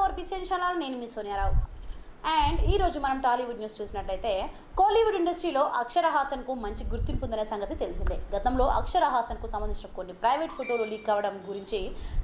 ఓర్పించేసాను నేను మీ సోనియారావు అండ్ ఈ రోజు మనం టాలీవుడ్ న్యూస్ చూసినట్లయితే కోలీవుడ్ ఇండస్ట్రీలో అక్షర మంచి గుర్తింపు ఉందనే సంగతి తెలిసిందే. గతంలో అక్షరహాసన్కు సంబంధించిన కొన్ని ప్రైవేట్ ఫోటోలు లీక్ అవ్వడం గురించి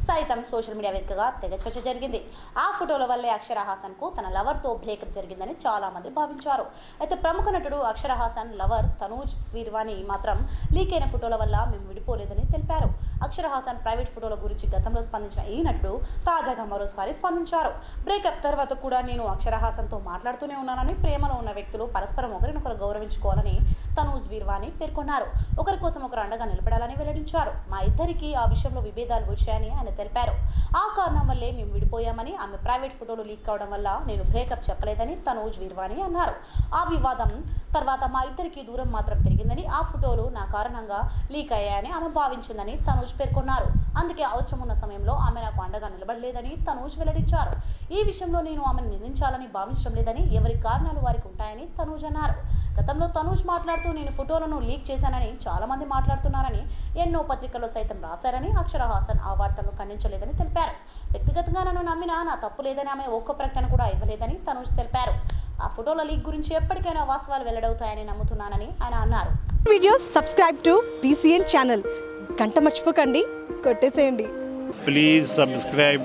సైతం సోషల్ మీడియా వేదికగా తెగ చర్చ జరిగింది. ఆ ఫోటోల వల్లే అక్షరహాసన్కు తన లవర్తో బ్రేకప్ జరిగిందని చాలామంది భావించారు. అయితే ప్రముఖ నటుడు అక్షర హాసన్ లవర్ తనూజ్ వీర్వాణి మాత్రం లీక్ అయిన ఫోటోల వల్ల మేము విడిపోలేదని తెలిపారు. అక్షర హాసన్ ప్రైవేట్ ఫోటోల గురించి గతంలో స్పందించిన ఈ నటుడు తాజాగా మరోసారి స్పందించారు. బ్రేకప్ తర్వాత కూడా నేను అక్షర హాసన్తో మాట్లాడుతూనే ఉన్నానని ప్రేమలో ఉన్న వ్యక్తులు పరస్పరం ఒకరినొకరు గౌరవించుకోవాలని తనూజ్ వీర్వాణి పేర్కొన్నారు. ఒకరి కోసం ఒకరు అండగా నిలబడాలని వెల్లడించారు. మా ఇద్దరికి ఆ విషయంలో విభేదాలు వచ్చాయని ఆయన తెలిపారు. ఆ కారణం వల్లే మేము విడిపోయామని ఆమె ప్రైవేట్ ఫోటోలు లీక్ కావడం వల్ల నేను బ్రేకప్ చెప్పలేదని తనూజ్ వీర్వాణి అన్నారు. ఆ వివాదం తర్వాత మా ఇద్దరికి దూరం మాత్రం పెరిగిందని ఆ ఫోటోలు నా కారణంగా లీక్ అయ్యాయని ఆమె భావించిందని తనూజ్ పేర్కొన్నారు. అందుకే అవసరం ఉన్న సమయంలో ఆమె నాకు అండగా నిలబడలేదని తనూజ్ వెల్లడించారు. ఈ విషయంలో నేను ఆమెను నిందించాలని భావించడం లేదని ఎవరి కారణాలు వారికి ఉంటాయని తనూజ్ అన్నారు. గతంలో తనూజ్ మాట్లాడుతూ నేను ఫోటోలను లీక్ చేశానని చాలా మంది మాట్లాడుతున్నారని ఎన్నో పత్రికల్లో సైతం రాశారని అక్షర హాసన్ ఆ వార్తలను ఖండించలేదని తెలిపారు. వ్యక్తిగతంగా నన్ను నమ్మినా నా తప్పు లేదని ఆమె ఒక్క ప్రకటన కూడా ఇవ్వలేదని తనూజ్ తెలిపారు. ఆ ఫోటోల లీక్ గురించి ఎప్పటికైనా వాస్తవాలు వెల్లడవుతాయని నమ్ముతున్నానని ఆయన అన్నారు. Videos subscribe to BCN channel. గంట మర్చిపోకండి కొట్టేసేయండి. Please subscribe